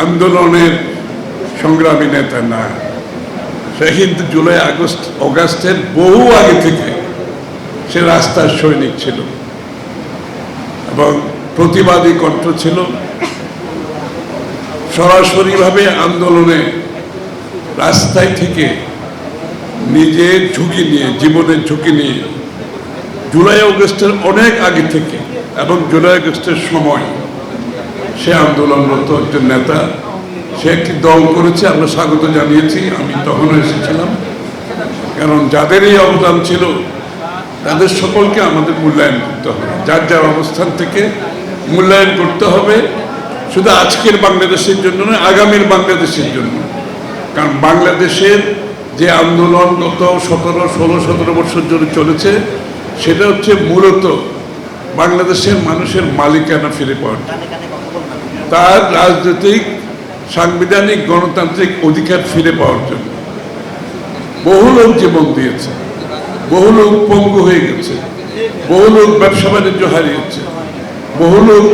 আন্দোলনের সংগ্রামী নেতা না। সে কিন্তু জুলাই, আগস্ট, অগাস্টের বহু আগে থেকে সে রাস্তার সৈনিক ছিল। এবং প্রতিবাদী কণ্ঠ ছিল। সরাসরিভাবে আন্দোলনে রাস্তায় থেকে নিজের ঝুঁকি নিয়ে, জীবনের ঝুঁকি নিয়ে জুলাই, অগস্টের অনেক আগে থেকে এবং জুলাই আগস্টের সময় সে আন্দোলনরত একজন নেতা, সে একটি দল করেছে, আমরা স্বাগত জানিয়েছি, আমি তখনও এসেছিলাম। কারণ যাদের এই অবদান ছিল, তাদের সকলকে আমাদের মূল্যায়ন করতে হবে। যার যার অবস্থান থেকে মূল্যায়ন করতে হবে, শুধু আজকের বাংলাদেশের জন্য নয়, আগামীর বাংলাদেশের জন্য। কারণ বাংলাদেশের যে আন্দোলন গত সতেরো, ষোলো, সতেরো বছর ধরে চলেছে, সেটা হচ্ছে মূলত বাংলাদেশের মানুষের মালিকানা ফিরে পাওয়ার। তার রাজনৈতিক, সাংবিধানিক, গণতান্ত্রিক অধিকার ফিরে পাওয়ার জন্য। বহু লোক জীবন দিয়েছে, বহু লোক পঙ্গু হয়ে গেছে, বহু লোক ব্যবসা বাণিজ্য হারিয়েছে, বহু লোক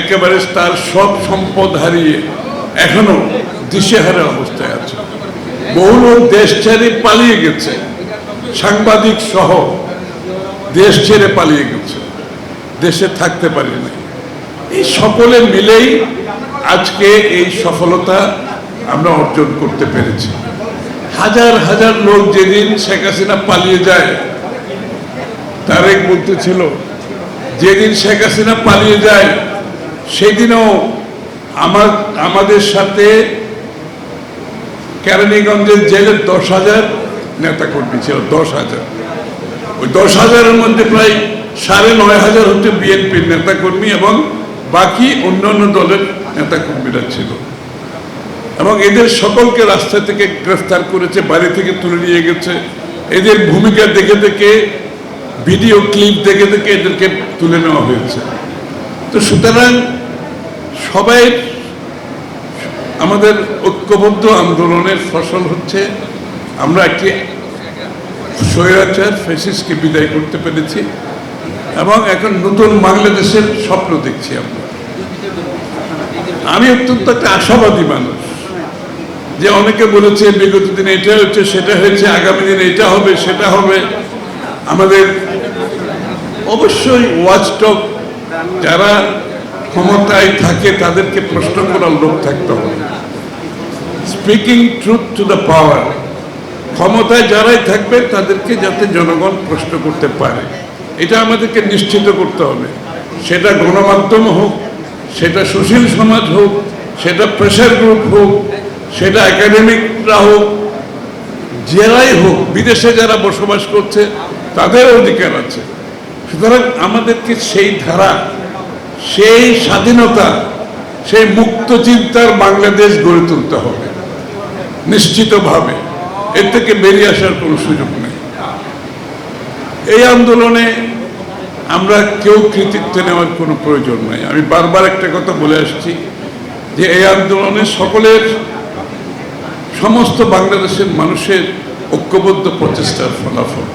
একেবারে তার সব সম্পদ হারিয়ে এখনও দিশেহারা অবস্থায় আছে। বহু লোক দেশ ছেড়ে পালিয়ে গেছে, সাংবাদিক সহ দেশ ছেড়ে পালিয়ে গেছে, দেশে থাকতে পারে না এই সকলে মিলেই আজকে এই সফলতা আমরা অর্জন করতে পেরেছি। হাজার হাজার লোক যেদিন শেখ হাসিনা পালিয়ে যায়, তারেক বলতেছিল যেদিন শেখ হাসিনা পালিয়ে যায়, সেদিনও আমার, আমাদের সাথে কেরানীগঞ্জের জেলের দশ হাজার নেতাকর্মী ছিল, দশ হাজার। ওই দশ হাজারের মধ্যে প্রায় সাড়ে নয় হাজার হচ্ছে বিএনপির নেতাকর্মী এবং বাকি অন্যান্য দলের নেতাকর্মীরা ছিল। এবং এদের সকলকে রাস্তা থেকে গ্রেফতার করেছে, বাড়ি থেকে তুলে নিয়ে গেছে। এদের ভূমিকা দেখে দেখে, ভিডিও ক্লিপ দেখে দেখে এদেরকে তুলে নেওয়া হয়েছে। তো সুতরাং সবাই আমাদের ঐক্যবদ্ধ আন্দোলনের ফসল হচ্ছে, আমরা একটি স্বৈরাচার ফেসিসকে বিদায় করতে পেরেছি এবং এখন নতুন বাংলাদেশের স্বপ্ন দেখছি আমরা। আমি অত্যন্ত একটা আশাবাদী মানুষ। যে অনেকে বলেছে, বিগত দিনে এটা হচ্ছে, সেটা হয়েছে, আগামী দিনে এটা হবে, সেটা হবে। আমাদের অবশ্যই ওয়াচটক যারা ক্ষমতায় থাকে, তাদেরকে প্রশ্ন করার লোক থাকতে হবে। Speaking truth to the power ক্ষমতায় যারাই থাকবে, তাদেরকে যাতে জনগণ প্রশ্ন করতে পারে। এটা আমাদেরকে নিশ্চিত করতে হবে। সেটা গণমাধ্যম হোক সেটা সুশীল সমাজ হোক, সেটা প্রেশার গ্রুপ হোক, সেটা একাডেমিকরা হোক, যারাই হোক, বিদেশে যারা বসবাস করছে, তাদের অধিকার আছে। সুতরাং আমাদেরকে সেই ধারা, সেই স্বাধীনতা, সেই মুক্ত চিন্তার বাংলাদেশ গড়ে তুলতে হবে। নিশ্চিতভাবে। এর থেকে বেরিয়ে আসার কোনো সুযোগ নেই। এই আন্দোলনে আমরা কেউ কৃতিত্ব নেওয়ার কোনো প্রয়োজন নাই। আমি বারবার একটা কথা বলে আসছি যে এই আন্দোলনে সকলের, সমস্ত বাংলাদেশের মানুষের ঐক্যবদ্ধ প্রচেষ্টার ফলাফল।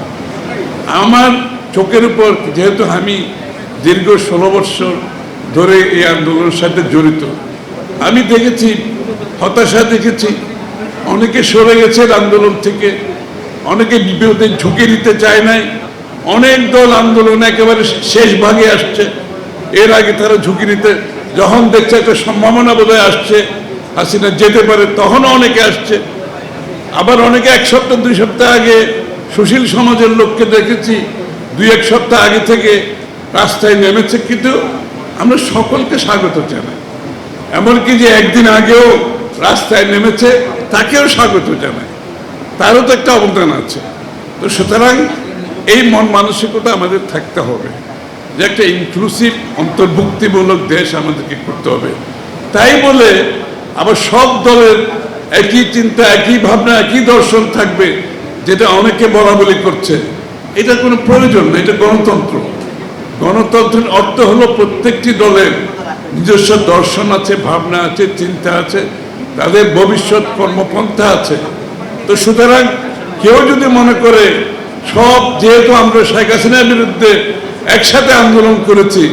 আমার চোখের উপর যেহেতু আমি দীর্ঘ ষোলো বৎসর ধরে এই আন্দোলনের সাথে জড়িত, আমি দেখেছি, হতাশা দেখেছি, অনেকে সরে গেছে আন্দোলন থেকে, অনেকে বিপদের ঝুঁকি নিতে চায় নাই অনেক দল আন্দোলন একেবারে শেষ ভাগে আসছে। এর আগে তারা ঝুঁকি নিতে যখন দেখছে একটা সম্ভাবনা বোধহয় আসছে, হাসিনা যেতে পারে, তখনও অনেকে আসছে। আবার অনেকে এক সপ্তাহ, দুই সপ্তাহ আগে সুশীল সমাজের লোককে দেখেছি, দুই, এক সপ্তাহ আগে থেকে রাস্তায় নেমেছে। কিন্তু আমরা সকলকে স্বাগত জানাই। এমনকি যে একদিন আগেও রাস্তায় নেমেছে, তাকেও স্বাগত জানাই। তারও তো একটা অবদান আছে। তো সুতরাং এই মন মানসিকতা আমাদের থাকতে হবে। যে একটা ইনক্লুসিভ অন্তর্ভুক্তিমূলক দেশ আমাদেরকে করতে হবে। তাই বলে আবার সব দলের একই চিন্তা, একই ভাবনা, একই দর্শন থাকবে, যেটা অনেকে বলা বলি করছে। এটা কোনো প্রয়োজন না, এটা গণতন্ত্র। গণতন্ত্রের অর্থ হলো প্রত্যেকটি দলের নিজস্ব দর্শন আছে, ভাবনা আছে, চিন্তা আছে, তাদের ভবিষ্যৎ কর্মপন্থা আছে। তো সুতরাং কেউ যদি মনে করে সব যেহেতু আমরা শেখ হাসিনার বিরুদ্ধে একসাথে আন্দোলন করেছি,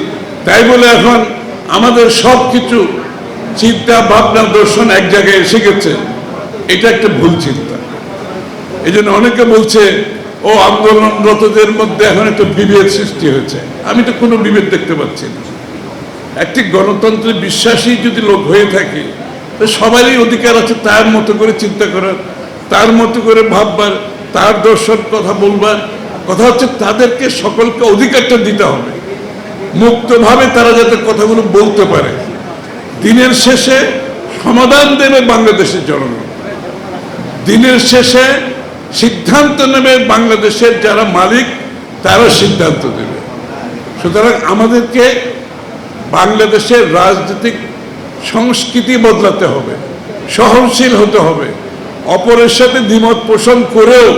তাই বলে এখন আমাদের সব কিছু চিন্তা, ভাবনা, দর্শন এক জায়গায় এসে গেছে। এটা একটা ভুল চিন্তা। এই জন্য অনেকে বলছে, ও আন্দোলনরতদের মধ্যে এখন একটা বিভেদ সৃষ্টি হয়েছে। আমি তো কোনো বিভেদ দেখতে পাচ্ছি না। একটি গণতন্ত্রে বিশ্বাসী যদি লোক হয়ে থাকে, তো সবারই অধিকার আছে তার মতো করে চিন্তা করার, তার মতো করে ভাববার তার দর্শন কথা বলবার কথা হচ্ছে তাদেরকে সকলকে অধিকারটা দিতে হবে। মুক্তভাবে তারা যাতে কথাগুলো বলতে পারে। দিনের শেষে সমাধান দেবে বাংলাদেশের জনগণ। দিনের শেষে সিদ্ধান্ত নেবে বাংলাদেশের যারা মালিক, তারা সিদ্ধান্ত দেবে। সুতরাং আমাদেরকে বাংলাদেশের রাজনৈতিক সংস্কৃতি বদলাতে হবে, সহনশীল হতে হবে। অপরের সাথে দ্বিমত পোষণ করেও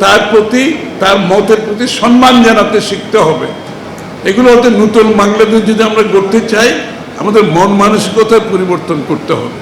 তার প্রতি, তার মতের প্রতি সম্মান জানাতে শিখতে হবে। এগুলো হতে নতুন বাংলাদেশ যদি আমরা গড়তে চাই, আমাদের মন মানসিকতার পরিবর্তন করতে হবে।